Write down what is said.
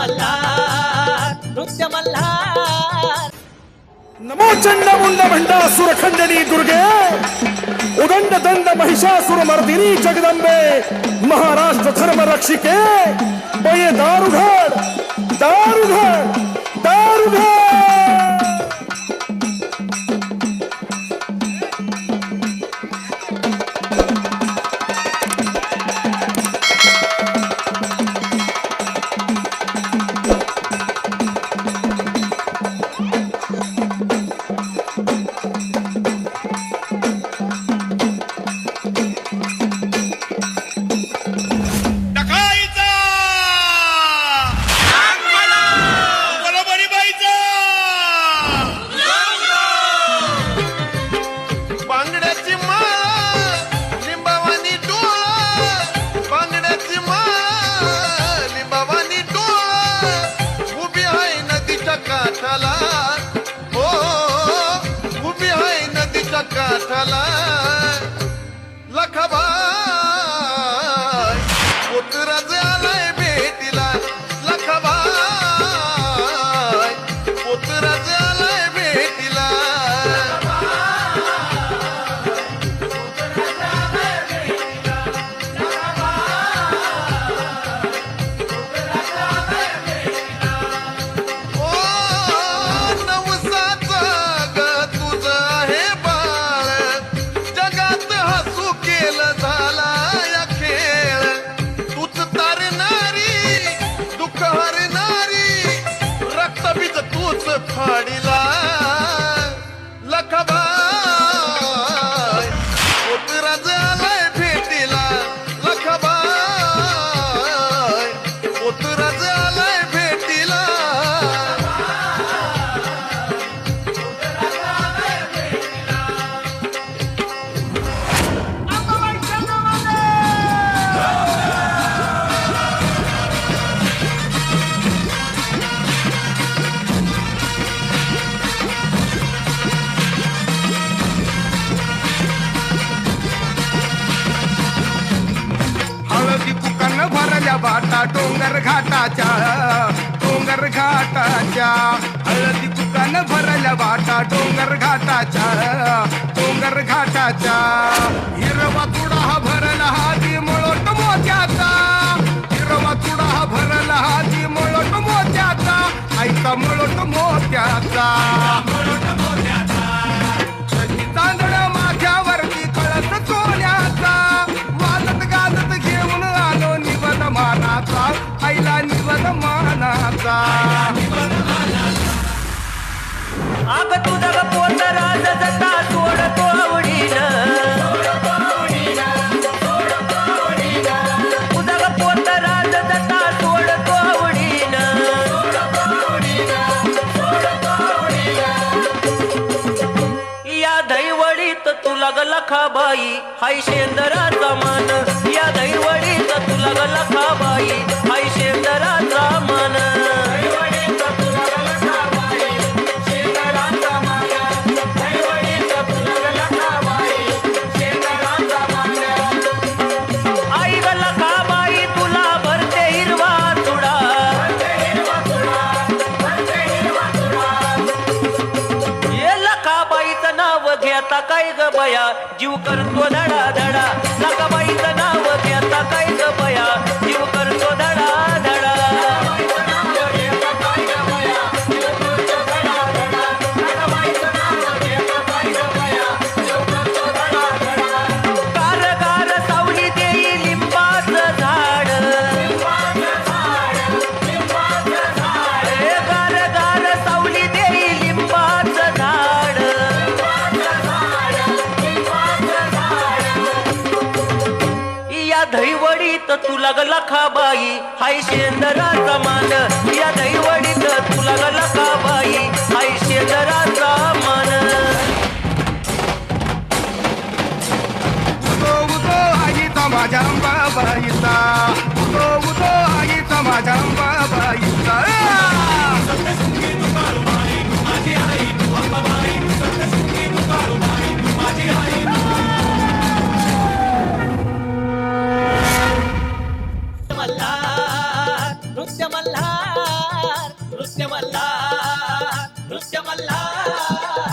मल्हार नृत्य मल्हार नमो चंडमुंड भंडासुर दुर्गे उदंड दंड महिषासुर मर्दिनी जगदंबे महाराष्ट्र धर्म रक्षिके बये दारुघड दारुघड दारुघड काठाला लखबा भरल्या बाटा डोंगर घाटाच्या डोंगर घाटाच्या. हळदी दुकान भरल्या बाटा डोंगर घाटाच्या डोंगर घाटाच्या. हिरवा तुडा हा भरला हाती मळोट मोत्याचा. हिरवा तुडा हा भरला हाती मळोट मोत्याचा. ऐका मळोट मोत्याचा. अग तुझा ग पोत राज जता सोडतो आवडीन. तुझा ग पोत राज जता सोडतो आवडीन. या दैवडीत तुला ग लखाबाई हाय शेंदराचा मान. या दैवडीत तू ग लखाबाई हाय शेंदराचा घेता काय ग बया? जीव करतो धडा धडा. लखाबाईचं नाव घेता काय ग बया? तुला ग लखाबाई हाय शेंदराचा मान या दहीवडीत तुला ग लखाबाई हाय शेंदराचा